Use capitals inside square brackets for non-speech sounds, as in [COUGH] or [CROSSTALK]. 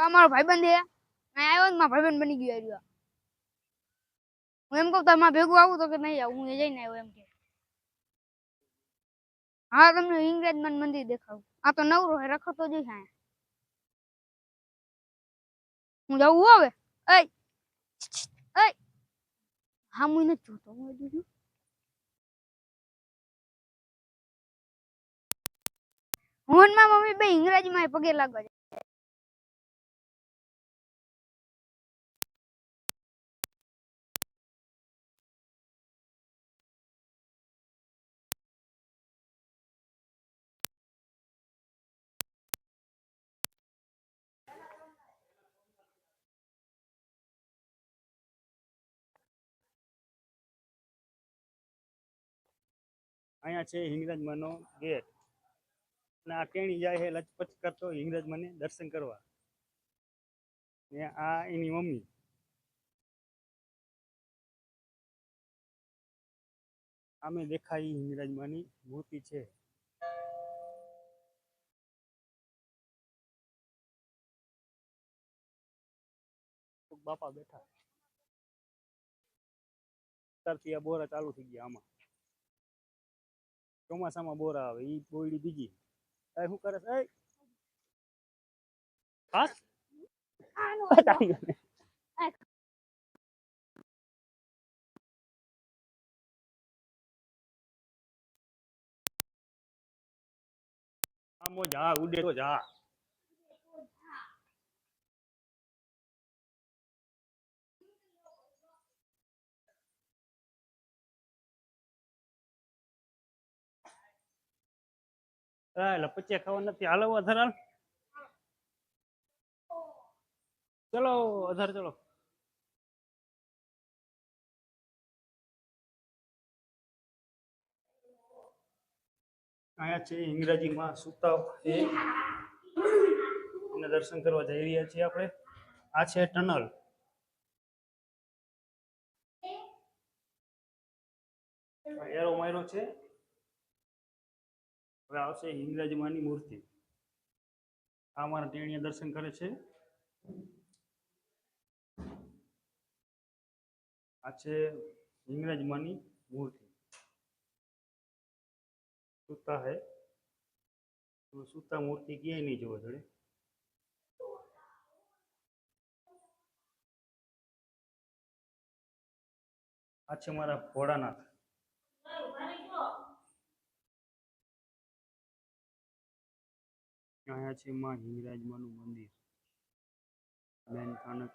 તો અમારો ભાઈબંધ છે. અહીંયા આવ્યો ને મારો ભાઈબંધ બની ગયો આવ્યો હું એમ કહું તમારે ભેગું આવું તો કે નહીં આવું? હું એ જઈને આવ્યો એમ કે. હા, તમને ઇંગ્રેજમાન મંદિર દેખાવું આ તો નવરો હે, રખડતો જ છે હું જવું હવે? એ એ હા, હું નથી જોતો. હું હજુ છું મોહનમાં મમ્મી બે ઇંગ્રેજીમાં પગે લાગવા અહીંયા છે હિંગરાજમાંનો ગેટ. અને આ ટેણી જાય છે લચપચ કરતો હિંગરાજમાંને દર્શન કરવા. ને આ એની મમ્મી. આમે દેખાય હિંગરાજ માની મૂર્તિ છે. બાપા બેઠા. અત્યારથી આ બોરા ચાલુ થઈ ગયા આમાં. ચોમાસામાં બોરા આવે ઈ બોયડી બીજી એ શું કરે છે? [LAUGHS] જા ઉડે તો જા એટલે પચે ખાવા નથી. હાલો અધર હાલ. ચલો, અધર, ચલો. અહીંયા છે, ઇંગ્રેજીમાં સુતા એને દર્શન કરવા જઈ રહ્યા છીએ આપણે. આ છે ટનલ. એરો માર્યો છે. હવે આવશે હિંગરાજમાની મૂર્તિ. આ મારા ટેણીએ દર્શન કરે છે. આ છે હિંગરાજમાંની મૂર્તિ. સૂતા હે. સૂતા મૂર્તિ ક્યાંય નહીં જોવા જોડે. આ છે મારા ભોળાનાથ. અહીંયા છે માં હિંગરાજમાનું મંદિર. મેન સ્થાનક